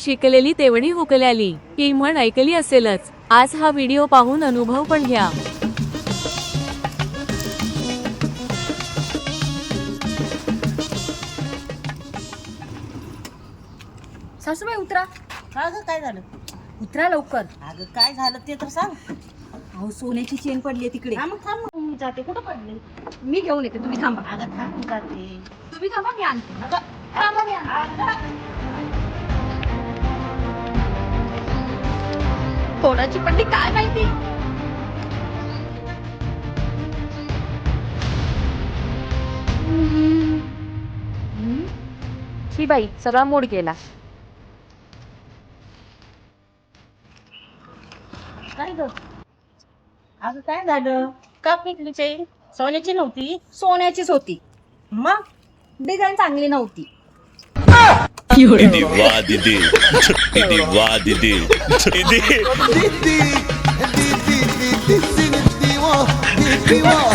शिकलेली तेवढी हुकल्याली ही म्हण ऐकली असेलच. आज हा व्हिडिओ पाहून अनुभव पण घ्या. सासूबाई उतरा. का ग काय झालं? उतरा लवकर. अगं काय झालं ते तर सांग. अहो सोन्याची चेन पडली आहे तिकडे. हा मग थांब मग मी जाते. कुठं पडले? मी घेऊन येते. तुम्ही थांबा. अगं थांब जाते. तुम्ही थांबा मी आणते. अगं थांबा मी आणते कोणाची पडली काय माहिती? ही बाई सगळा मूड गेला. काय ग? अगं काय झालं? का पिकली चेन सोन्याची नव्हती? सोन्याचीच होती. मग? डिझाईन चांगली नव्हती. দিদি বাহ দিদি দিদি বাহ দিদি দিদি দিদি দিদি দিদি দিদি দিদি